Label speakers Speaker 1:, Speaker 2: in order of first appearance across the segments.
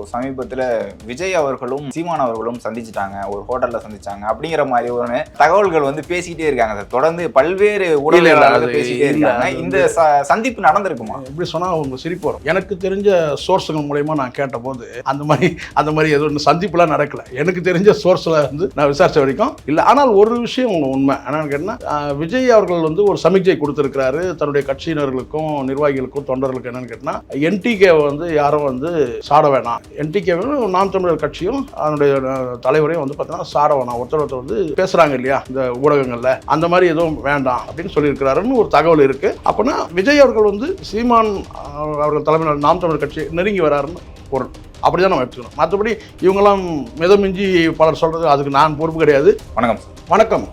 Speaker 1: So சமீபத்தில் விஜய் அவர்களும் சீமான் அவர்களும் சந்திச்சிட்டாங்க. ஒரு ஹோட்டலில் சந்திச்சாங்க. அப்படிங்கிற மாதிரி ஒரு தகவல்கள் வந்து பேசிக்கிட்டே இருக்காங்க சார். தொடர்ந்து பல்வேறு ஊடகங்களால
Speaker 2: அது
Speaker 1: பேசிக்கிட்டே இருக்காங்க. இந்த ச- சந்திப்பு நடந்திருக்குமா?
Speaker 2: எப்படி சொன்னால் அவங்க சிரிப்பு வரும். எனக்கு தெரிஞ்ச சோர்ஸுகள் மூலயமா நான் கேட்டபோது அந்த மாதிரி அந்த மாதிரி எதுவும் சந்திப்புலாம் நடக்கல. எனக்கு தெரிஞ்ச சோர்ஸில் வந்து நான் விசாரிச்ச வரைக்கும் இல்லை. ஆனால் ஒரு விஷயம் உண்மை. என்னன்னு கேட்டால் விஜய் அவர்கள் வந்து ஒரு சமிக்ஜை கொடுத்துருக்கிறாரு. தன்னுடைய கட்சியினர்களுக்கும் நிர்வாகிகளுக்கும் தொண்டர்களுக்கும் என்னன்னு கேட்டால் என்டிகே வந்து யாரும் வந்து சாட வேணாம். என்டிகேவும் நாம் தமிழர் கட்சியும் அதனுடைய தலைவரையும் வந்து பார்த்தீங்கன்னா வேணாம் ஒருத்தர் ஒருத்தர் வந்து பேசுகிறாங்க இல்லையா இந்த ஊடகங்களில். அந்த மாதிரி எதுவும் வேண்டாம் அப்படின்னு சொல்லியிருக்கிறாருன்னு ஒரு தகவல் இருக்கு. அப்போனா விஜய் அவர்கள் வந்து சீமான் அவர்கள் தலைமையில் நாம் தமிழர் கட்சி நெருங்கி வராருன்னு பொருள். அப்படி தான் நம்ம எடுத்துக்கணும். மற்றபடி இவங்கெல்லாம் மிதமிஞ்சி பலர் சொல்கிறது அதுக்கு நான் பொறுப்பு கிடையாது.
Speaker 1: வணக்கம்
Speaker 2: வணக்கம்.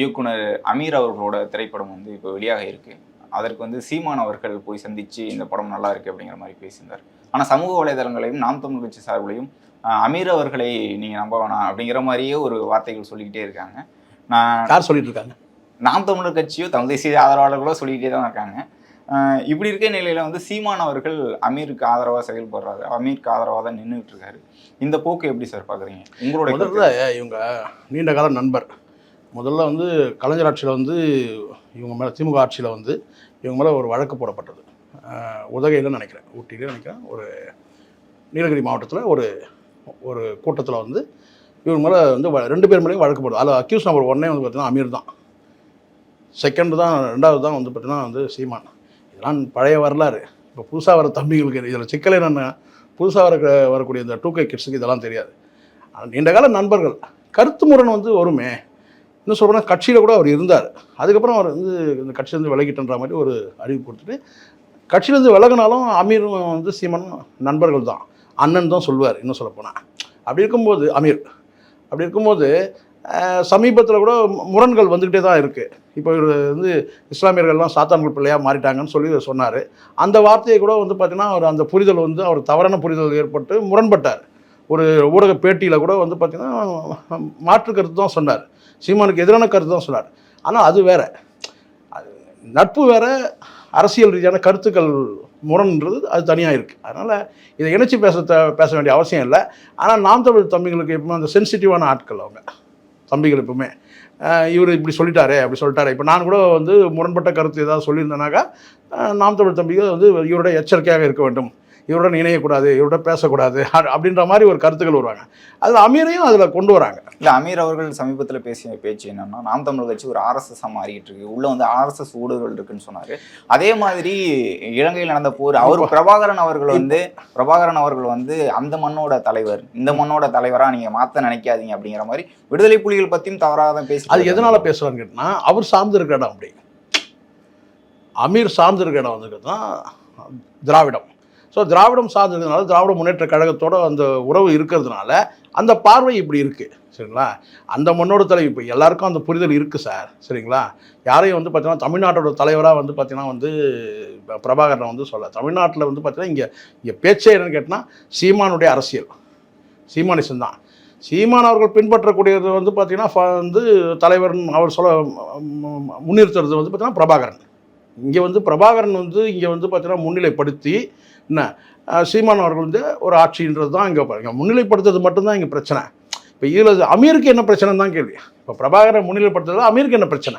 Speaker 1: இயக்குனர் அமீர் அவர்களோட திரைப்படம் வந்து இப்போ வெளியாக இருக்கு. அதற்கு வந்து சீமான் அவர்கள் போய் சந்திச்சு இந்த படம் நல்லா இருக்கு அப்படிங்கிற மாதிரி பேசியிருந்தார். ஆனால் சமூக வலைதளங்களையும் நாம் தமிழ் கட்சி சார்பிலையும் அமீர் அவர்களை நீங்க நம்ப வேணாம் அப்படிங்கிற மாதிரியே ஒரு வார்த்தைகள் சொல்லிக்கிட்டே இருக்காங்க. நான்
Speaker 2: யார் சொல்லிட்டு இருக்காங்க
Speaker 1: நாம் தமிழர் கட்சியோ தமிழ் தேசிய ஆதரவாளர்களோ சொல்லிக்கிட்டே தான் இருக்காங்க. இப்படி இருக்க நிலையில வந்து சீமான் அவர்கள் அமீருக்கு ஆதரவாக செயல்படுறாரு. அமீருக்கு ஆதரவாக தான் நின்றுட்டு இருக்காரு இந்த போக்கு எப்படி சார் பாக்குறீங்க? உங்களோட
Speaker 2: முதல்ல இவங்க நீண்ட கால நண்பர். முதல்ல வந்து கலைஞர் ஆட்சியில் வந்து இவங்க மேலே திமுக ஆட்சியில் வந்து இவங்க மேலே ஒரு வழக்கு போடப்பட்டது. உதகையில் நினைக்கிறேன். ஊட்டியில் நினைக்கிறேன். ஒரு நீலகிரி மாவட்டத்தில் ஒரு ஒரு கூட்டத்தில் வந்து இவங்க மேலே வந்து வ- ரெண்டு பேர் மேலேயும் வழக்கு போடுது. அதில் அக்யூஸ் நம்பர் ஒன்னே வந்து பார்த்தீங்கன்னா அமீர் தான். செகண்ட் தான் ரெண்டாவது தான் வந்து பார்த்தீங்கன்னா வந்து சீமான். இதெல்லாம் பழைய வரலாறு. இப்போ புதுசாக வர தம்பிகளுக்கு இதில் சிக்கல் என்னென்ன புதுசாக வர வரக்கூடிய இந்த டூ கே கிட்ஸுக்கு இதெல்லாம் தெரியாது. நீண்ட கால நண்பர்கள். கருத்து முரண் வந்து வருமே இன்னும் சொல்லப்போனால் கட்சியில் கூட அவர் இருந்தார். அதுக்கப்புறம் அவர் வந்து இந்த கட்சியிலேருந்து விலகிட்டுன்ற மாதிரி ஒரு அறிவு கொடுத்துட்டு கட்சியிலேருந்து விலகினாலும் அமீரும் வந்து சீமனும் நண்பர்கள் தான். அண்ணன் தான் சொல்லுவார் இன்னும் சொல்லப்போனால் அப்படி இருக்கும்போது அமீர் அப்படி இருக்கும்போது சமீபத்தில் கூட முரண்கள் வந்துக்கிட்டே தான் இருக்குது இப்போ இவர் வந்து இஸ்லாமியர்கள்லாம் சாத்தான்கள் பிள்ளையாக மாறிட்டாங்கன்னு சொல்லி சொன்னார். அந்த வார்த்தையை கூட வந்து பார்த்தீங்கன்னா அவர் அந்த புரிதல் வந்து அவர் தவறான புரிதல் ஏற்பட்டு முரண்பட்டார். ஒரு ஊடக பேட்டியில் கூட வந்து பார்த்தீங்கன்னா மாற்று கருத்து தான் சொன்னார். சீமானுக்கு எதிரான கருத்து தான் சொன்னார். ஆனால் அது வேற. நட்பு வேற அரசியல் ரீதியான கருத்துக்கள் முரண்ன்றது அது தனியாக இருக்குது அதனால் இதை இணைச்சி பேச பேச வேண்டிய அவசியம் இல்லை. ஆனால் நாம் தமிழ் தம்பிகளுக்கு எப்பவுமே அந்த சென்சிட்டிவான ஆட்கள் அவங்க. தம்பிகள் எப்பவுமே. இவர் இப்படி சொல்லிட்டாரே அப்படி சொல்லிட்டாரே. இப்போ நான் கூட வந்து முரண்பட்ட கருத்து ஏதாவது சொல்லியிருந்தேனாக்கா நாம் தமிழ் தம்பிகள் வந்து இவருடைய எச்சரிக்கையாக இருக்க வேண்டும். இவருடன் இணையக்கூடாது இவருடன் பேசக்கூடாது அப்படின்ற மாதிரி ஒரு கருத்துக்கள் வருவாங்க. அதில் அமீரையும் அதில் கொண்டு வராங்க.
Speaker 1: இல்ல அமீர் அவர்கள் சமீபத்தில் பேசிய பேச்சு என்னன்னா நாம் தமிழர் கட்சி ஒரு ஆர்எஸ்எஸ் மாறிட்டு இருக்கு உள்ள வந்து ஆர்எஸ்எஸ் ஊடுருவல் இருக்குன்னு சொன்னாரு. அதே மாதிரி இலங்கையில் நடந்த போர் அவர் பிரபாகரன் அவர்கள் வந்து பிரபாகரன் அவர்கள் வந்து அந்த மண்ணோட தலைவர் இந்த மண்ணோட தலைவரா நீங்க மாத்த நினைக்காதீங்க அப்படிங்கிற மாதிரி விடுதலை புலிகள் பத்தியும் தவறாக தான் பேசி
Speaker 2: அது எதனால் பேசுகிறான்னு கேட்டால் அவர் சார்ந்திருக்க இடம் அப்படி. அமீர் சார்ந்திருக்க இடம் வந்து தான் திராவிடம். ஸோ திராவிடம் சார்ந்ததுனால திராவிட முன்னேற்ற கழகத்தோட அந்த உறவு இருக்கிறதுனால அந்த பார்வை இப்படி இருக்குது சரிங்களா? அந்த மண்ணோட தலைவர் இப்போ எல்லாருக்கும் அந்த புரிதல் இருக்குது சார். சரிங்களா? யாரையும் வந்து பார்த்தீங்கன்னா தமிழ்நாட்டோட தலைவராக வந்து பார்த்தீங்கன்னா வந்து பிரபாகரனை வந்து சொல்ல தமிழ்நாட்டில் வந்து பார்த்தீங்கன்னா இங்கே இங்கே பேச்சே என்னன்னு கேட்டால் சீமானுடைய அரசியல். சீமானிசம் தான். சீமான் அவர்கள் பின்பற்றக்கூடியது வந்து பார்த்தீங்கன்னா வந்து தலைவர் அவர் சொல்ல முன்னிறுத்துறது வந்து பார்த்தீங்கன்னா பிரபாகரன். இங்கே வந்து பிரபாகரன் வந்து இங்கே வந்து பார்த்தீங்கன்னா முன்னிலைப்படுத்தி என்ன? சீமான் அவர்கள் வந்து ஒரு ஆட்சின்றது தான் இங்கே பாருங்க. முன்னிலைப்படுத்துறது மட்டும்தான் இங்கே பிரச்சனை. இப்போ இதில் அமீருக்கு என்ன பிரச்சனைன்னு தான் கேள்வி. இப்போ பிரபாகரன் முன்னிலைப்படுத்துறது அமீருக்கு என்ன பிரச்சனை?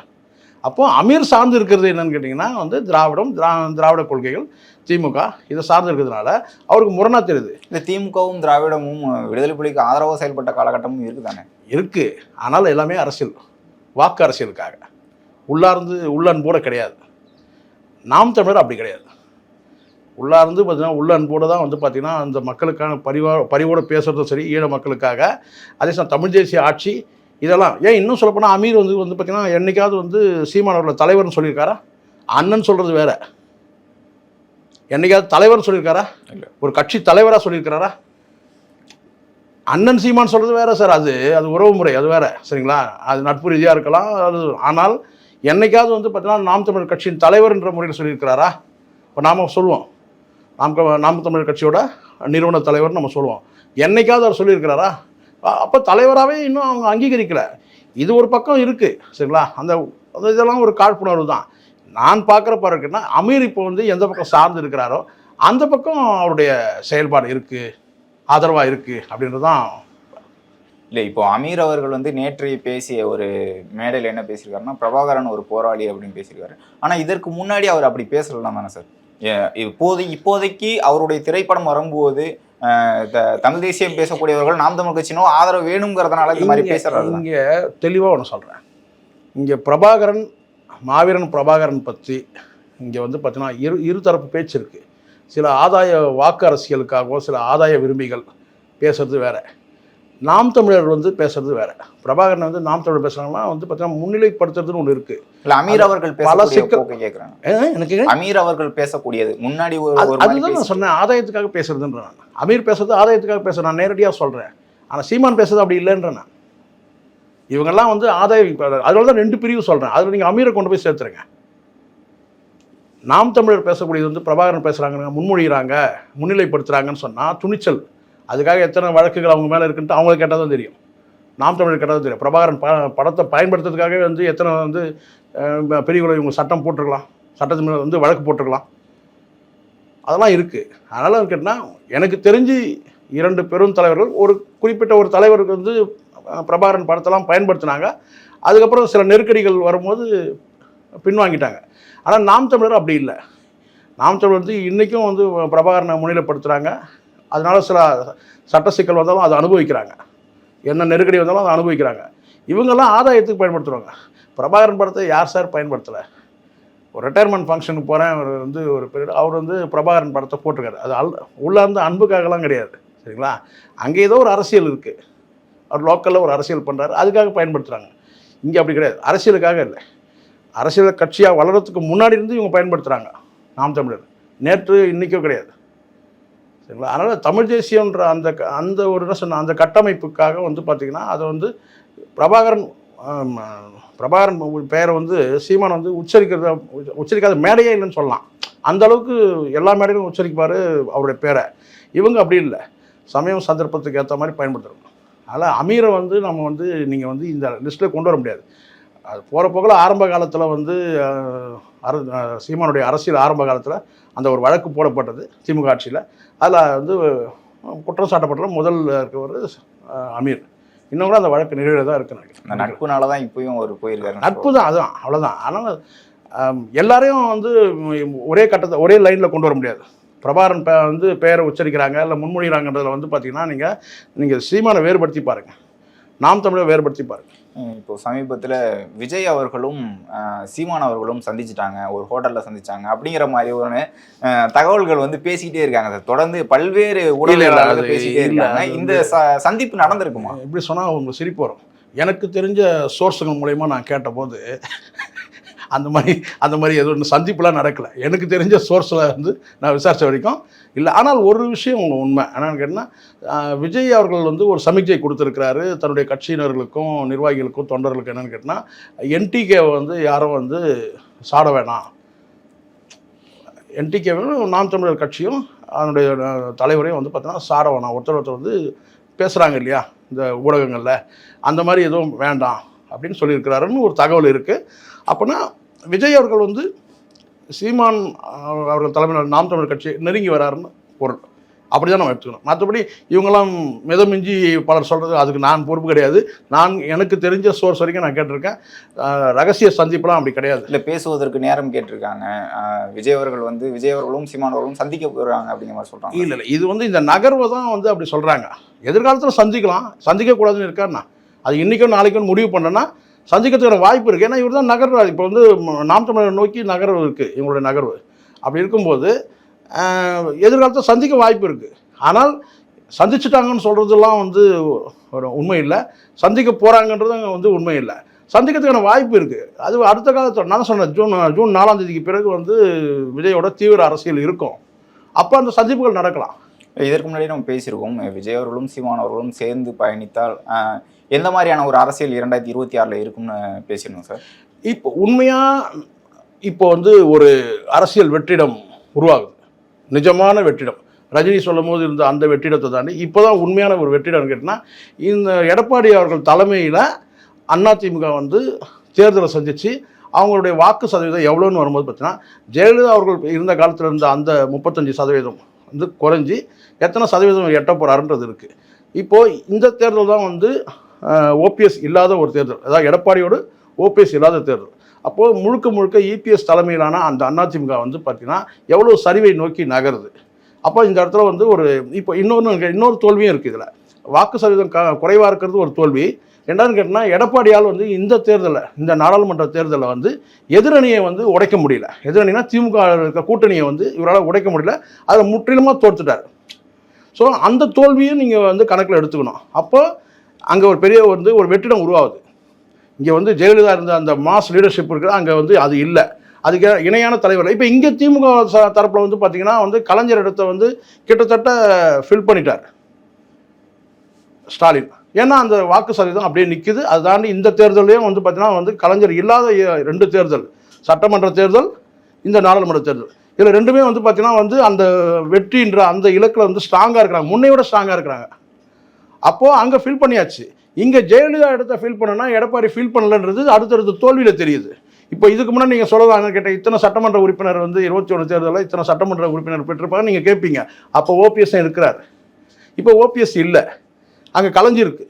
Speaker 2: அப்போ அமீர் சார்ந்து இருக்கிறது என்னன்னு கேட்டிங்கன்னா வந்து திராவிடம் திரா திராவிட கொள்கைகள் திமுக இதை சார்ந்து இருக்கிறதுனால அவருக்கு முரணா தெரியுது.
Speaker 1: இந்த திமுகவும் திராவிடமும் விடுதலை புலிக்கு ஆதரவாக செயல்பட்ட காலகட்டமும் இருக்குதானே
Speaker 2: இருக்கு. ஆனால் எல்லாமே அரசியல். வாக்கு அரசியலுக்காக. உள்ளார்ந்து உள்ளன்போட கிடையாது. நாம் தமிழர் அப்படி கிடையாது. உள்ளார்ந்து பார்த்தீங்கன்னா உள்ள அன்போடு தான் வந்து பார்த்தீங்கன்னா அந்த மக்களுக்கான பரிவா பரிவோடு பேசுகிறதும் சரி ஈழ மக்களுக்காக. அதே சமயம் தமிழ் தேசிய ஆட்சி இதெல்லாம் ஏன் இன்னும் சொல்லப்போனால் அமீர் வந்து வந்து பார்த்தீங்கன்னா என்னைக்காவது வந்து சீமான் அவர்களை தலைவர்னு சொல்லியிருக்காரா? அண்ணன் சொல்கிறது வேற. என்னைக்காவது தலைவர்னு சொல்லியிருக்காரா. ஒரு கட்சி தலைவராக சொல்லியிருக்கிறாரா? அண்ணன் சீமான் சொல்கிறது வேற சார் அது அது உறவு முறை அது வேற சரிங்களா? அது நட்பு ரீதியாக இருக்கலாம் அது ஆனால் என்னைக்காவது வந்து பார்த்தீங்கன்னா நாம் தமிழ் கட்சியின் தலைவர்ன்ற முறையில் சொல்லியிருக்கிறாரா? இப்போ நாம் சொல்லுவோம். நாம் நாம் தமிழர் கட்சியோட நிறுவன தலைவர் நம்ம சொல்லுவோம். என்னைக்காவது அவர் சொல்லியிருக்கிறாரா? அப்போ தலைவராகவே இன்னும் அவங்க அங்கீகரிக்கல. இது ஒரு பக்கம் இருக்குது சரிங்களா? அந்த அந்த இதெல்லாம் ஒரு காழ்ப்புணர்வு தான். நான் பார்க்குற பாருக்குன்னா அமீர் இப்போ வந்து எந்த பக்கம் சார்ந்து இருக்கிறாரோ அந்த பக்கம் அவருடைய செயல்பாடு இருக்குது ஆதரவாக இருக்குது அப்படின்றது தான்.
Speaker 1: இல்லை இப்போ அமீர் அவர்கள் வந்து நேற்று பேசிய ஒரு மேடையில் என்ன பேசியிருக்காருன்னா பிரபாகரன் ஒரு போராளி அப்படின்னு பேசியிருக்காரு. ஆனால் இதற்கு முன்னாடி அவர் அப்படி பேசலாம் தானே சார்? இப்போது இப்போதைக்கு அவருடைய திரைப்படம் வரும்போது தமிழ் தேசியம் பேசக்கூடியவர்கள் நாம் தமிழ் கட்சினோ ஆதரவு வேணுங்கிறதுனால இந்த மாதிரி பேசுறாரு.
Speaker 2: இங்கே தெளிவாக ஒன்று சொல்கிறேன் இங்கே பிரபாகரன் மாவீரன் பிரபாகரன் பற்றி இங்கே வந்து பார்த்தீங்கன்னா இரு இருதரப்பு பேச்சு இருக்குது சில ஆதாய வாக்கு அரசியலுக்காகவோ சில ஆதாய விரும்பிகள் பேசுறது வேற. நாம் தமிழர் வந்து பேசுறது வேற. பிரபாகரன் வந்து நாம் தமிழர் பேசுறாங்கன்னா வந்து பார்த்தீங்கன்னா முன்னிலைப்படுத்துறதுன்னு ஒன்று இருக்குது
Speaker 1: இல்ல அமீர் அவர்கள்
Speaker 2: பல சிக்கல்-
Speaker 1: கேட்குறாங்க
Speaker 2: எனக்கு
Speaker 1: அமீர் அவர்கள் பேசக்கூடியது. முன்னாடி
Speaker 2: அதுதான் நான் சொன்னேன். ஆதாயத்துக்காக பேசுறதுன்ற நான். அமீர் பேசுறது ஆதாயத்துக்காக பேசுறேன். நான் நேரடியாக சொல்கிறேன் ஆனால் சீமான் பேசுறது அப்படி இல்லைன்ற நான். இவங்கெல்லாம் வந்து ஆதாய அதனால தான் ரெண்டு பிரிவு சொல்கிறேன் அதில் நீங்கள் அமீரை கொண்டு போய் சேர்த்துருங்க. நாம் தமிழர் பேசக்கூடியது வந்து பிரபாகரன் பேசுகிறாங்க முன்மொழிகிறாங்க முன்னிலைப்படுத்துகிறாங்கன்னு சொன்னால் துணிச்சல். அதுக்காக எத்தனை வழக்குகள் அவங்க மேலே இருக்குன்ட்டு அவங்களுக்கு கேட்டால் தான் தெரியும். நாம் தமிழர் கேட்டால் தான் தெரியும். பிரபாகரன் ப படத்தை பயன்படுத்துறதுக்காகவே வந்து எத்தனை வந்து பெரியவர்கள் பெரியவங்களை இவங்க சட்டம் போட்டிருக்கலாம். சட்டத்தின் மேலே வந்து வழக்கு போட்டிருக்கலாம். அதெல்லாம் இருக்குது அதனால் கேட்டால் எனக்கு தெரிஞ்சு இரண்டு பெரும் தலைவர்கள் ஒரு குறிப்பிட்ட ஒரு தலைவருக்கு வந்து பிரபாகரன் படத்தெல்லாம் பயன்படுத்தினாங்க. அதுக்கப்புறம் சில நெருக்கடிகள் வரும்போது பின்வாங்கிட்டாங்க. ஆனால் நாம் தமிழர் அப்படி இல்லை. நாம் தமிழர் வந்து இன்றைக்கும் வந்து பிரபாகரனை முன்னிலைப்படுத்துகிறாங்க அதனால சில சட்ட சிக்கல் வந்தாலும் அதை அனுபவிக்கிறாங்க. என்ன நெருக்கடி வந்தாலும் அதை அனுபவிக்கிறாங்க. இவங்கெல்லாம் ஆதாயத்துக்கு பயன்படுத்துகிறாங்க பிரபாகரன் படத்தை யார் சார் பயன்படுத்தலை? ஒரு ரிட்டையர்மெண்ட் ஃபங்க்ஷனுக்கு போகிறேன் அவர் வந்து ஒரு பீரியட் அவர் வந்து பிரபாகரன் படத்தை போட்டிருக்காரு. அது அல் உள்ளார்ந்து அன்புக்காகலாம் கிடையாது. சரிங்களா? அங்கே ஏதோ ஒரு அரசியல் இருக்குது அவர் லோக்கலில் ஒரு அரசியல் பண்ணுறாரு அதுக்காக பயன்படுத்துகிறாங்க இங்கே அப்படி கிடையாது. அரசியலுக்காக இல்லை. அரசியல் கட்சியாக வளர்கிறதுக்கு முன்னாடி இருந்து இவங்க பயன்படுத்துகிறாங்க நாம் தமிழர். நேற்று இன்றைக்கும் கிடையாது. சரிங்களா? அதனால் தமிழ் தேசியன்ற அந்த க- அந்த ஒரு என்ன சொன்ன அந்த கட்டமைப்புக்காக வந்து பார்த்திங்கன்னா அதை வந்து பிரபாகரன் பிரபாகரன் பெயரை வந்து சீமான் வந்து உச்சரிக்கிறத உச்சரிக்காத மேடையே இல்லைன்னு சொல்லலாம். அந்த அளவுக்கு எல்லா மேடையிலும் உச்சரிப்பார் அவருடைய பேரை. இவங்க அப்படி இல்லை. சமயம் சந்தர்ப்பத்துக்கு ஏற்ற மாதிரி பயன்படுத்துகிறோம் அதனால் அமீரை வந்து நம்ம வந்து நீங்கள் வந்து இந்த லிஸ்ட்டில் கொண்டு வர முடியாது. அது போகிற போக்கில் ஆரம்ப காலத்தில் வந்து அர சீமானுடைய அரசியல் ஆரம்ப காலத்தில் அந்த ஒரு வழக்கு போடப்பட்டது திமுக ஆட்சியில். அதில் வந்து குற்றம் சாட்டப்பட்ட முதல் இருக்கவர் அமீர். இன்னும் கூட அந்த வழக்கு நிறைவேற தான் இருக்கு நினைக்கிறேன்
Speaker 1: நட்புனால தான் இப்பயும் அவர் போயிருக்காரு
Speaker 2: நட்பு தான் அதுதான் அவ்வளோதான் அதனால் எல்லாரையும் வந்து ஒரே கட்டத்தை ஒரே லைனில் கொண்டு வர முடியாது. பிரபாகரன் பே வந்து பெயரை உச்சரிக்கிறாங்க இல்லை முன்மொழிகிறாங்கன்றதுல வந்து பார்த்தீங்கன்னா நீங்கள் நீங்கள் சீமானை வேறுபடுத்தி பாருங்கள் நாம் தமிழை வேறுபடுத்தி பாருங்கள்
Speaker 1: இப்போ சமீபத்துல விஜய் அவர்களும் சீமான் அவர்களும் சந்திச்சிட்டாங்க. ஒரு ஹோட்டல்ல சந்திச்சாங்க. அப்படிங்கிற மாதிரி ஒரு தகவல்கள் வந்து பேசிக்கிட்டே இருக்காங்க. சார் தொடர்ந்து பல்வேறு
Speaker 2: அது
Speaker 1: பேசிக்கிட்டே இருக்காங்க. இந்த ச- சந்திப்பு நடந்திருக்குமா?
Speaker 2: இப்படி சொன்னால் உங்களுக்கு சிரிப்பு வரும் எனக்கு தெரிஞ்ச சோர்ஸுகள் மூலயமா நான் கேட்டபோது அந்த மாதிரி அந்த மாதிரி எதுவும் சந்திப்புலாம் நடக்கலை. எனக்கு தெரிஞ்ச சோர்ஸில் வந்து நான் விசாரித்த வரைக்கும் இல்லை. ஆனால் ஒரு விஷயம் உண்மை. என்னன்னு கேட்டால் விஜய் அவர்கள் வந்து ஒரு சமிக்ஜை கொடுத்துருக்கிறாரு. தன்னுடைய கட்சியினர்களுக்கும் நிர்வாகிகளுக்கும் தொண்டர்களுக்கும் என்னென்னு கேட்டால் என்டிகே வந்து யாரும் வந்து சாட வேணாம். என்டிகேவும் நாம் தமிழர் கட்சியும் அதனுடைய தலைவரையும் வந்து பார்த்தீங்கன்னா சாட வேணாம். ஒருத்தர் ஒருத்தர் வந்து பேசுகிறாங்க இல்லையா இந்த ஊடகங்களில். அந்த மாதிரி எதுவும் வேண்டாம் அப்படின்னு சொல்லியிருக்கிறாருன்னு ஒரு தகவல் இருக்குது அப்போனா விஜய் அவர்கள் வந்து சீமான் அவர்கள் தலைமையில் நாம் தமிழர் கட்சி நெருங்கி வராருன்னு பொருள். அப்படி தான் நம்ம எடுத்துக்கணும். மற்றபடி இவங்கெல்லாம் மிதமிஞ்சி பலர் சொல்கிறது அதுக்கு நான் பொறுப்பு கிடையாது. நான் எனக்கு தெரிஞ்ச சோர்ஸ் வரைக்கும் நான் கேட்டிருக்கேன். ரகசிய சந்திப்புலாம் அப்படி கிடையாது.
Speaker 1: இல்ல பேசுவதற்கு நேரம் கேட்டிருக்காங்க. விஜய் அவர்கள் வந்து விஜய் அவர்களும் சீமான் அவர்களும் சந்திக்க போறாங்க அப்படிங்கிற மாதிரி சொல்றாங்க.
Speaker 2: இல்லை இல்லை. இது வந்து இந்த நகர்வை தான் வந்து அப்படி சொல்கிறாங்க எதிர்காலத்தில் சந்திக்கலாம். சந்திக்கக்கூடாதுன்னு இருக்காருண்ணா. அது இன்றைக்கும் நாளைக்கும் முடிவு பண்ணனா சந்திக்கிறதுக்கான வாய்ப்பு இருக்குது ஏன்னா இவர் தான் நகர்வு இப்போ வந்து நாம் தமிழர் நோக்கி நகர்வு இருக்குது இவங்களுடைய நகர்வு. அப்படி இருக்கும்போது எதிர்காலத்தில் சந்திக்க வாய்ப்பு இருக்குது ஆனால் சந்திச்சுட்டாங்கன்னு சொல்கிறதெல்லாம் வந்து ஒரு உண்மை இல்லை. சந்திக்க போகிறாங்கன்றதும் வந்து உண்மை இல்லை. சந்திக்கிறதுக்கான வாய்ப்பு இருக்குது அது அடுத்த காலத்தில் நான் சொன்னேன் ஜூன் ஜூன் நாலாம் தேதிக்கு பிறகு வந்து விஜயோட தீவிர அரசியல் இருக்கும். அப்போ அந்த சந்திப்புகள் நடக்கலாம்.
Speaker 1: இதற்கு முன்னாடி நம்ம பேசியிருக்கோம். விஜய் அவர்களும் சிவான் அவர்களும் சேர்ந்து பயணித்தால் எந்த மாதிரியான ஒரு அரசியல் இரண்டாயிரத்தி இருபத்தி ஆறில் இருக்கும்னு பேசிடணும் சார்?
Speaker 2: இப்போ உண்மையாக இப்போ வந்து ஒரு அரசியல் வெற்றிடம் உருவாகுது. நிஜமான வெற்றிடம். ரஜினி சொல்லும் போது இருந்த அந்த வெற்றிடத்தை தாண்டி இப்போ தான் உண்மையான ஒரு வெற்றிடம் கேட்டினா இந்த எடப்பாடி அவர்கள் தலைமையில் அதிமுக வந்து தேர்தலை சந்தித்து அவங்களுடைய வாக்கு சதவீதம் எவ்வளோன்னு வரும்போது பார்த்தீங்கன்னா ஜெயலலிதா அவர்கள் இருந்த காலத்தில் இருந்த அந்த முப்பத்தஞ்சு சதவீதம் வந்து குறைஞ்சி எத்தனை சதவீதம் எட்ட போகிறாருன்றது இருக்குது இப்போது இந்த தேர்தல் தான் வந்து ஓபிஎஸ் இல்லாத ஒரு தேர்தல். அதாவது எடப்பாடியோடு ஓபிஎஸ் இல்லாத தேர்தல். அப்போது முழுக்க முழுக்க இபிஎஸ் தலைமையிலான அந்த அதிமுக வந்து பார்த்திங்கன்னா எவ்வளோ சரிவை நோக்கி நகருது. அப்போ இந்த இடத்துல வந்து ஒரு இப்போ இன்னொன்று இன்னொரு தோல்வியும் இருக்குது இதில். வாக்கு சதவீதம் க குறைவாக இருக்கிறது ஒரு தோல்வி. ரெண்டாவது கேட்டால் எடப்பாடியால் வந்து இந்த தேர்தலில் இந்த நாடாளுமன்ற தேர்தலில் வந்து எதிரணியை வந்து உடைக்க முடியல. எதிரணினா திமுக இருக்க கூட்டணியை வந்து இவரால் உடைக்க முடியல. அதை முற்றிலுமாக தோற்றுட்டார் ஸோ அந்த தோல்வியும் நீங்கள் வந்து கணக்கில் எடுத்துக்கணும். அப்போ அங்கே ஒரு பெரிய வந்து ஒரு வெற்றிடம் உருவாகுது. இங்கே வந்து ஜெயலலிதா இருந்த அந்த மாஸ் லீடர்ஷிப் இருக்கிற அங்கே வந்து அது இல்லை. அதுக்கு இணையான தலைவர். இப்போ இங்கே திமுக தரப்பில் வந்து பார்த்தீங்கன்னா வந்து கலைஞர் இடத்த வந்து கிட்டத்தட்ட ஃபில் பண்ணிட்டார். ஸ்டாலின். ஏன்னா அந்த வாக்கு சதவீதம் அப்படியே நிற்குது அது தாண்டி இந்த தேர்தலையும் வந்து பார்த்தீங்கன்னா வந்து கலைஞர் இல்லாத ரெண்டு தேர்தல். சட்டமன்ற தேர்தல் இந்த நாடாளுமன்ற தேர்தல். இதில் ரெண்டுமே வந்து பார்த்தீங்கன்னா வந்து அந்த வெற்றின்ற அந்த இலக்கில் வந்து ஸ்ட்ராங்காக இருக்கிறாங்க. முன்னையோட ஸ்ட்ராங்காக இருக்கிறாங்க. அப்போது அங்கே ஃபில் பண்ணியாச்சு. இங்கே ஜெயலலிதா இடத்த ஃபில் பண்ணனா எடப்பாடி ஃபில் பண்ணலன்றது அடுத்தடுத்த தோல்வியில் தெரியுது. இப்போ இதுக்கு முன்னாடி நீங்கள் சொல்லலாம் கேட்ட இத்தனை சட்டமன்ற உறுப்பினர் வந்து இருபத்தி ஒன்று தேர்தலில் இத்தனை சட்டமன்ற உறுப்பினர் பெற்றிருப்பாங்க நீங்கள் கேட்பீங்க அப்போ ஓபிஎஸ் இருக்கிறார். இப்போ ஓபிஎஸ் இல்லை. அங்கே கலைஞ்சிருக்கு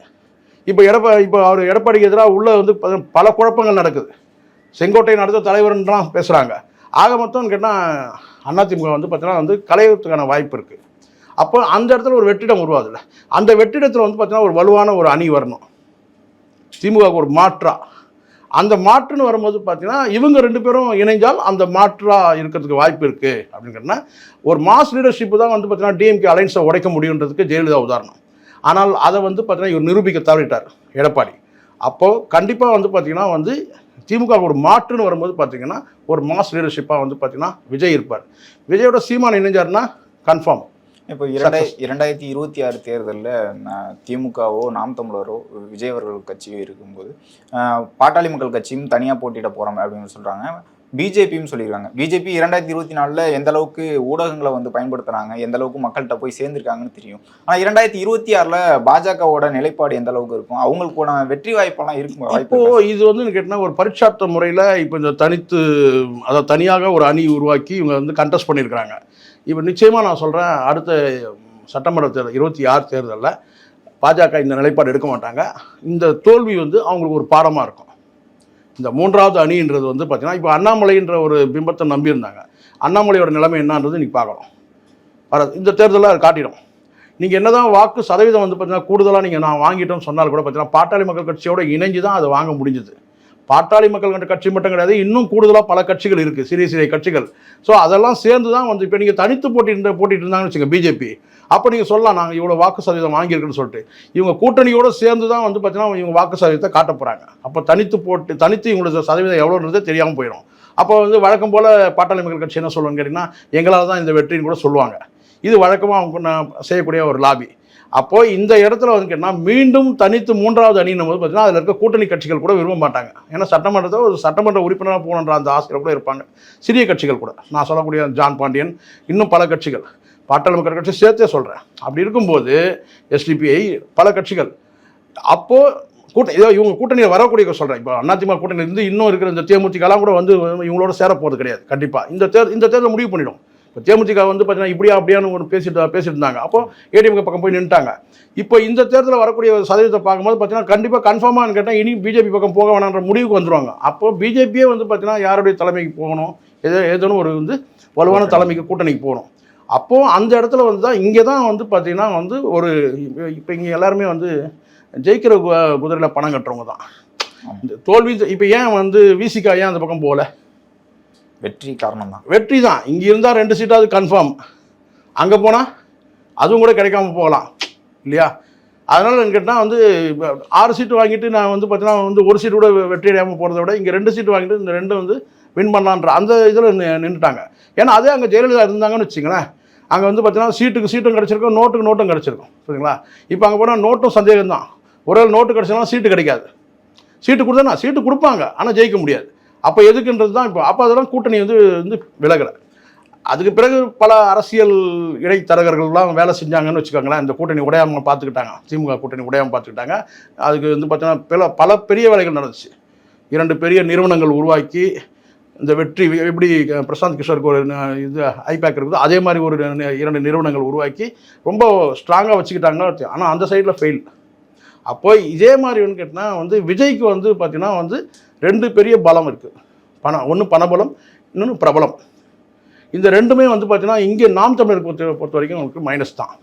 Speaker 2: இப்போ எடப்பா இப்போ அவர் எடப்பாடிக்கு எதிராக உள்ளே வந்து ப- பல குழப்பங்கள் நடக்குது. செங்கோட்டையின் அடுத்த தலைவர்ன்றான் பேசுகிறாங்க ஆக மொத்தம் கேட்டால் அதிமுக வந்து பார்த்தீங்கன்னா வந்து கலையத்துக்கான வாய்ப்பு இருக்குது அப்போ அந்த இடத்துல ஒரு வெற்றிடம் உருவாதுல்ல அந்த வெற்றிடத்தில் வந்து பார்த்தீங்கன்னா ஒரு வலுவான ஒரு அணி வரணும். திமுகவுக்கு ஒரு மாற்றா. அந்த மாற்றுன்னு வரும்போது பார்த்தீங்கன்னா இவங்க ரெண்டு பேரும் இணைஞ்சால் அந்த மாற்றாக இருக்கிறதுக்கு வாய்ப்பு இருக்குது அப்படிங்கிறனா ஒரு மாஸ் லீடர்ஷிப் தான் வந்து பார்த்தீங்கன்னா டிஎம்கே அலைன்ஸை உடைக்க முடியுன்றதுக்கு ஜெயலலிதா உதாரணம். ஆனால் அதை வந்து பார்த்தீங்கன்னா இவர் நிரூபிக்க தவறிட்டார் எடப்பாடி. அப்போது கண்டிப்பாக வந்து பார்த்தீங்கன்னா வந்து திமுக ஒரு மாற்றுன்னு வரும்போது பார்த்தீங்கன்னா ஒரு மாஸ் லீடர்ஷிப்பாக வந்து பார்த்தீங்கன்னா விஜய் இருப்பார். விஜயோட சீமான் இணைஞ்சாருன்னா கன்ஃபார்ம்
Speaker 1: இப்போ இரண்டாய் இரண்டாயிரத்தி இருபத்தி ஆறு தேர்தலில் திமுகவோ நாம் தமிழரோ விஜய் அவர்கள் கட்சியோ இருக்கும்போது பாட்டாளி மக்கள் கட்சியும் தனியாக போட்டியிட போகிறோம் அப்படின்னு சொல்கிறாங்க பிஜேபியும் சொல்லியிருக்காங்க. பிஜேபி இரண்டாயிரத்தி இருபத்தி நாலில் எந்த அளவுக்கு ஊடகங்களை வந்து பயன்படுத்துறாங்க எந்த அளவுக்கு மக்கள்கிட்ட போய் சேர்ந்துருக்காங்கன்னு தெரியும். ஆனால் இரண்டாயிரத்தி இருபத்தி ஆறில் பாஜகவோட நிலைப்பாடு எந்த அளவுக்கு இருக்கும்? அவங்களுக்கு கூட வெற்றி வாய்ப்பெல்லாம் இருக்கும்?
Speaker 2: இப்போ? இது வந்து கேட்டால் ஒரு பரீட்சார்த்த முறையில் இப்போ இந்த தனித்து அதாவது தனியாக ஒரு அணி உருவாக்கி இவங்க வந்து கண்டெஸ்ட் பண்ணியிருக்கிறாங்க. இப்போ நிச்சயமாக நான் சொல்கிறேன் அடுத்த சட்டமன்ற தேர்தல் இருபத்தி ஆறு தேர்தலில் பாஜக இந்த நிலைப்பாடு எடுக்க மாட்டாங்க. இந்த தோல்வி வந்து அவங்களுக்கு ஒரு பாடமாக இருக்கும். இந்த மூன்றாவது அணின்றது வந்து பார்த்தீங்கன்னா இப்போ அண்ணாமலைன்ற ஒரு பிம்பத்தை நம்பியிருந்தாங்க. அண்ணாமலையோட நிலைமை என்னன்றது இன்னைக்கு பார்க்கணும். வர இந்த தேர்தலில் அது காட்டிடும். நீங்கள் என்னதான் வாக்கு சதவீதம் வந்து பார்த்தீங்கன்னா கூடுதலாக நீங்கள் நான் வாங்கிட்டோம்னு சொன்னால் கூட பார்த்தீங்கன்னா பாட்டாளி மக்கள் கட்சியோட இணைஞ்சு தான் அதை வாங்க முடிஞ்சது. பாட்டாளி மக்கள் கட்சி கட்சி மட்டும் கிடையாது இன்னும் கூடுதலாக பல கட்சிகள் இருக்குது சிறிய சிறிய கட்சிகள். ஸோ அதெல்லாம் சேர்ந்து தான் வந்து இப்போ நீங்கள் தனித்து போட்டிட்டு போட்டிட்டு இருந்தாங்கன்னு வச்சுக்கோங்க பிஜேபி. அப்போ நீங்கள் சொல்லலாம் நாங்கள் இவ்வளோ வாக்கு சதவீதம் வாங்கியிருக்குன்னு சொல்லிட்டு. இவங்க கூட்டணியோடு சேர்ந்து தான் வந்து பார்த்தீங்கன்னா இவங்க வாக்கு சதவீதத்தை காட்ட போகிறாங்க அப்போ தனித்து போட்டு தனித்து இவங்களோட சதவீதம் எவ்வளோன்றதே தெரியாமல் போயிடும் அப்போ வந்து வழக்கம் போல் பாட்டாளி மக்கள் கட்சி என்ன சொல்லுவாங்க கேட்டிங்கன்னா எங்களால் தான் இந்த வெற்றின்னு கூட சொல்லுவாங்க. இது வழக்கமாக அவங்க நான் செய்யக்கூடிய ஒரு லாபி அப்போது இந்த இடத்துல வந்து கேட்டால் மீண்டும் தனித்து மூன்றாவது அணின்னும் போது பார்த்தீங்கன்னா அதில் இருக்க கூட்டணி கட்சிகள் கூட விரும்ப மாட்டாங்க. ஏன்னா சட்டமன்றத்தை ஒரு சட்டமன்ற உறுப்பினராக போகணுன்ற அந்த ஆசையில் கூட இருப்பாங்க. சிறிய கட்சிகள் கூட. நான் சொல்லக்கூடிய ஜான் பாண்டியன் இன்னும் பல கட்சிகள். பாட்டாளி மக்கள் கட்சி சேர்த்தே சொல்கிறேன் அப்படி இருக்கும்போது எஸ்டிபிஐ பல கட்சிகள். அப்போது கூட்ட இதோ இவங்க கூட்டணியில் வரக்கூடிய சொல்கிறேன் இப்போ அதிமுக கூட்டணியில் இருந்து இன்னும் இருக்கிற இந்த தேமுதிகலாம் கூட வந்து இவங்களோட சேர போகிறது கிடையாது. கண்டிப்பாக இந்த தேர் இந்த தேர்தல் முடிவு பண்ணிடும். இப்போ தேமுதிக வந்து பார்த்தீங்கன்னா இப்படியா அப்படியான்னு ஒரு பேசிட்டு பேசிட்டு இருந்தாங்க அப்போ ஏடிஎம்கே பக்கம் போய் நின்றுட்டாங்க இப்போ இந்த தேர்தலில் வரக்கூடிய சதவீதத்தை பார்க்கும்போது பார்த்தீங்கன்னா கண்டிப்பாக கன்ஃபார்மாக கேட்டால் இனி பிஜேபி பக்கம் போக வேணான்ற முடிவுக்கு வந்துருவாங்க. அப்போ பிஜேபியே வந்து பார்த்தீங்கன்னா யாருடைய தலைமைக்கு போகணும்? ஏதோ ஏதேனும் ஒரு வந்து வலுவான தலைமைக்கு கூட்டணிக்கு போகணும். அப்போது அந்த இடத்துல வந்து தான் இங்கே தான் வந்து பார்த்தீங்கன்னா வந்து ஒரு இப்போ இங்கே எல்லாருமே வந்து ஜெயிக்கிற குதிரையில் பணம் கட்டுறவங்க தான். இந்த தோல்வி இப்போ ஏன் வந்து விசிகா ஏன் அந்த பக்கம் போகல?
Speaker 1: வெற்றி காரணம் தான்
Speaker 2: வெற்றி தான். இங்கே இருந்தால் ரெண்டு சீட்டாவது கன்ஃபார்ம் அங்கே போனால் அதுவும் கூட கிடைக்காம போகலாம். இல்லையா? அதனால் கேட்டால் வந்து ஆறு சீட்டு வாங்கிட்டு நான் வந்து பார்த்தீங்கன்னா வந்து ஒரு சீட்டு கூட வெற்றி அடையாமல் போகிறத விட இங்கே ரெண்டு சீட்டு வாங்கிட்டு இந்த ரெண்டு வந்து வின் பண்ணலான்ற அந்த இதில் நின்றுட்டாங்க ஏன்னா அதே அங்கே ஜெயலலிதா இருந்தாங்கன்னு வச்சுங்களேன் அங்கே வந்து பார்த்தீங்கன்னா சீட்டுக்கு சீட்டும் கிடச்சிருக்கும் நோட்டுக்கு நோட்டும் கிடச்சிருக்கும். சரிங்களா இப்போ அங்கே போனால் நோட்டும் சந்தேகம் தான் ஒரே நோட்டு கிடச்சினா சீட்டு கிடைக்காது. சீட்டு கொடுத்தா சீட்டு கொடுப்பாங்க. ஆனால் ஜெயிக்க முடியாது. அப்போ எதுக்குன்றது தான் இப்போ அப்போ அதெல்லாம் கூட்டணி வந்து வந்து விலகலை. அதுக்கு பிறகு பல அரசியல் இடைத்தரகர்கள்லாம் வேலை செஞ்சாங்கன்னு வச்சுக்கோங்களேன். இந்த கூட்டணி உடையாமல் பார்த்துக்கிட்டாங்க. திமுக கூட்டணி உடையாமல் பார்த்துக்கிட்டாங்க. அதுக்கு வந்து பார்த்தீங்கன்னா பல பல பெரிய வேலைகள் நடந்துச்சு. இரண்டு பெரிய நிறுவனங்கள் உருவாக்கி இந்த வெற்றி எப்படி பிரசாந்த் கிஷோருக்கு ஒரு இது ஐபேக் இருக்குதோ அதே மாதிரி ஒரு இரண்டு நிறுவனங்கள் உருவாக்கி ரொம்ப ஸ்ட்ராங்காக வச்சுக்கிட்டாங்க. ஆனால் அந்த சைடில் ஃபெயில் அப்போ இதே மாதிரி ஒன்று கேட்டினா வந்து விஜய்க்கு வந்து பார்த்தீங்கன்னா வந்து ரெண்டு பெரிய பலம் இருக்குது பணம் ஒன்று பணபலம் இன்னொன்று பிரபலம். இந்த ரெண்டுமே வந்து பார்த்தீங்கன்னா இங்கே நாம் தமிழர் பொறுத்த பொறுத்த வரைக்கும் உங்களுக்கு மைனஸ் தான்.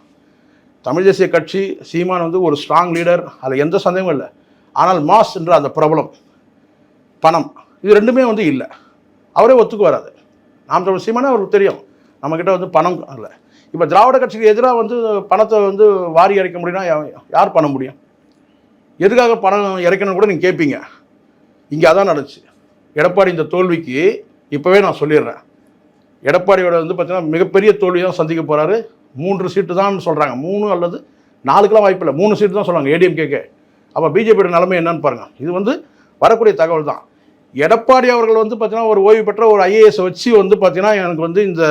Speaker 2: தமிழ் தேசிய கட்சி சீமான் வந்து ஒரு ஸ்ட்ராங் லீடர் அதில் எந்த சந்தேகமும் இல்லை. ஆனால் மாஸ் என்ற அந்த பிரபலம் பணம் இது ரெண்டுமே வந்து இல்லை. அவரே ஒத்துக்கு வராது. நாம் தமிழ் சீமானே அவருக்கு தெரியும். நம்மக்கிட்ட வந்து பணம் இல்லை. இப்போ திராவிட கட்சிக்கு எதிராக வந்து பணத்தை வந்து வாரி இறைக்க முடியும்னா யார் பண்ண முடியும்? எதுக்காக பணம் இறக்கணும்னு கூட நீங்கள் கேட்பீங்க இங்கே அதான் நடந்துச்சு. எடப்பாடி இந்த தோல்விக்கு இப்போவே நான் சொல்லிடுறேன். எடப்பாடியோட வந்து பார்த்தீங்கன்னா மிகப்பெரிய தோல்வி தான் சந்திக்க போகிறாரு மூன்று சீட்டு தான் சொல்கிறாங்க மூணு அல்லது நாலுக்கெல்லாம் வாய்ப்பு இல்லை. மூணு சீட்டு தான் சொல்கிறாங்க ஏடிஎம்கேக்கு அப்போ பிஜேபியோட நிலைமை என்னன்னு பாருங்கள் இது வந்து வரக்கூடிய தகவல் தான். எடப்பாடி அவர்கள் வந்து பார்த்தீங்கன்னா ஒரு ஓய்வு பெற்ற ஒரு ஐஏஎஸ் வச்சு வந்து பார்த்தீங்கன்னா எனக்கு வந்து இந்த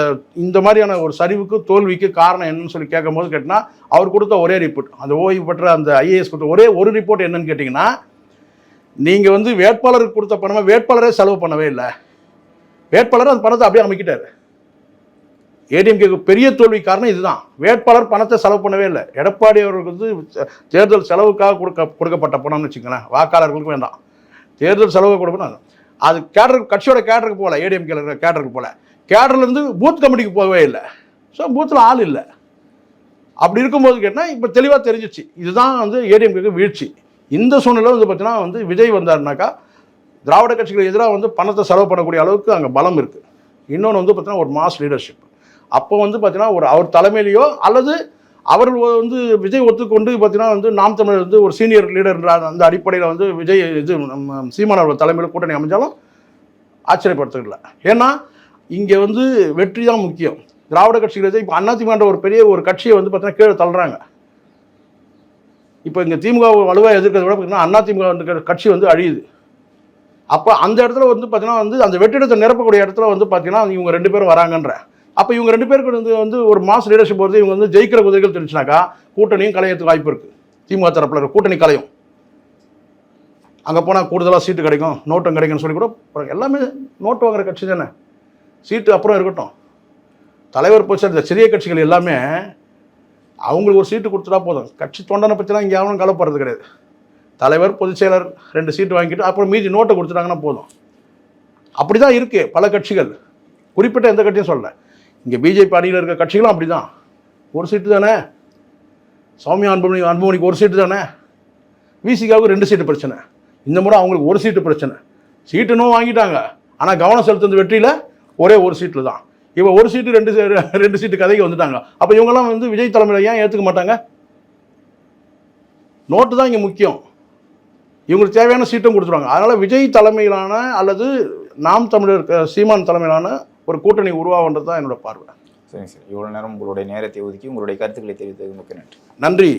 Speaker 2: இந்த மாதிரியான ஒரு சரிவுக்கு தோல்விக்கு காரணம் என்னன்னு சொல்லி கேட்கும்போது கேட்டினா அவர் கொடுத்த ஒரே ரிப்போர்ட் அந்த ஓய்வு பெற்ற அந்த ஐஏஎஸ் கொடுத்த ஒரே ஒரு ரிப்போர்ட் என்னன்னு கேட்டிங்கன்னா நீங்கள் வந்து வேட்பாளருக்கு கொடுத்த பணமாக வேட்பாளரே செலவு பண்ணவே இல்லை. வேட்பாளர் அந்த பணத்தை அப்படியே அமைக்கிட்டார். ஏடிஎம்கேக்கு பெரிய தோல்வி காரணம் இதுதான். வேட்பாளர் பணத்தை செலவு பண்ணவே இல்லை. எடப்பாடி அவர்களுக்கு வந்து தேர்தல் செலவுக்காக கொடுக்க கொடுக்கப்பட்ட பணம்னு வச்சுக்கோங்களேன். வாக்காளர்களுக்கு வேண்டாம். தேர்தல் செலவு கொடுக்கணும். அது கேடருக்கு கட்சியோட கேடருக்கு போகல ஏடிஎம்கே இருக்கிற கேடருக்கு போகல. கேடர்லேருந்து பூத் கமிட்டிக்கு போகவே இல்லை. ஸோ பூத்தில் ஆள் இல்லை. அப்படி இருக்கும்போது கேட்டால் இப்போ தெளிவாக தெரிஞ்சிச்சு. இதுதான் வந்து ஏடிஎம்கேக்கு வீழ்ச்சி. இந்த சூழ்நிலை வந்து பார்த்தீங்கன்னா வந்து விஜய் வந்தாருனாக்கா திராவிட கட்சிகளுக்கு எதிராக வந்து பணத்தை செலவு பண்ணக்கூடிய அளவுக்கு அங்கே பலம் இருக்குது இன்னொன்று வந்து பார்த்தீங்கன்னா ஒரு மாஸ் லீடர்ஷிப் அப்போ வந்து பார்த்தீங்கன்னா ஒரு அவர் தலைமையிலையோ அல்லது அவர் வந்து விஜய் ஒத்துக்கொண்டு பார்த்தீங்கன்னா வந்து நாம் தமிழர் வந்து ஒரு சீனியர் லீடர்ன்ற அந்த அடிப்படையில் வந்து விஜய் இது நம்ம சீமான் அவர்கள் தலைமையில் கூட்டணி அமைஞ்சாலும் ஆச்சரியப்படுத்துக்கல ஏன்னா இங்கே வந்து வெற்றி தான் முக்கியம். திராவிட கட்சிகள் இப்போ அதிமுகன்ற ஒரு பெரிய ஒரு கட்சியை வந்து பார்த்தீங்கன்னா கீழே தள்ளுறாங்க. இப்போ இங்கே திமுக வலுவாக எதிர்க்கிறத விட பார்த்தீங்கன்னா அதிமுக கட்சி வந்து அழியுது. அப்போ அந்த இடத்துல வந்து பார்த்தீங்கன்னா வந்து அந்த வெற்றிடத்தை நிரப்பக்கூடிய இடத்துல வந்து பார்த்தீங்கன்னா இவங்க ரெண்டு பேரும் வராங்கன்ற அப்போ இவங்க ரெண்டு பேருக்கு வந்து வந்து ஒரு மாஸ் லீடர்ஷிப் வருது. இவங்க வந்து ஜெயிக்கிற குதிரைகள் தெரிஞ்சுனாக்கா கூட்டணியும் கலையத்துக்கு வாய்ப்பு இருக்குது திமுக தரப்பில் கூட்டணி கலையும். அங்கே போனால் கூடுதலாக சீட்டு கிடைக்கும் நோட்டும் கிடைக்கும்னு சொல்லி கூட எல்லாமே நோட்டு வாங்குற கட்சி தானே. சீட்டு அப்புறம் இருக்கட்டும். தலைவர் போச்சு இந்த சிறிய கட்சிகள் எல்லாமே அவங்களுக்கு ஒரு சீட்டு கொடுத்துட்டா போதும். கட்சி தொண்டனை பற்றிலாம் இங்கே யாரும் கலப்படுறது கிடையாது. தலைவர் பொதுச் செயலர் ரெண்டு சீட்டு வாங்கிட்டு அப்புறம் மீதி நோட்டை கொடுத்துட்டாங்கன்னா போதும். அப்படி தான் இருக்குது பல கட்சிகள். குறிப்பிட்ட எந்த கட்சியும் சொல்லலை. இங்கே பிஜேபி அணியில் இருக்க கட்சிகளும் அப்படி தான் ஒரு சீட்டு தானே? சௌமியா அன்புமணி அன்புமணிக்கு ஒரு சீட்டு தானே? விசிகாவுக்கு ரெண்டு சீட்டு பிரச்சனை. இந்த முறை அவங்களுக்கு ஒரு சீட்டு பிரச்சனை. சீட்டு இன்னும் வாங்கிட்டாங்க. ஆனால் கவனம் செலுத்துறது வெற்றியில் ஒரே ஒரு சீட்டில் தான். இப்போ ஒரு சீட்டு ரெண்டு சீ- ரெண்டு சீட்டு கதைக்கு வந்துட்டாங்க. அப்போ இவங்கெல்லாம் வந்து விஜய் தலைமையில் ஏன் ஏற்றுக்க மாட்டாங்க? நோட்டு தான் இங்கே முக்கியம். இவங்களுக்கு தேவையான சீட்டும் கொடுத்துருவாங்க. அதனால் விஜய் தலைமையிலான அல்லது நாம் தமிழர் சீமான் தலைமையிலான ஒரு கூட்டணி உருவாகுன்றது தான் என்னோட பார்வை.
Speaker 1: சரி சரி. இவ்வளோ நேரம் உங்களுடைய நேரத்தை ஒதுக்கி உங்களுடைய கருத்துக்களை தெரிவித்தது மிக்க நன்றி.
Speaker 2: நன்றி.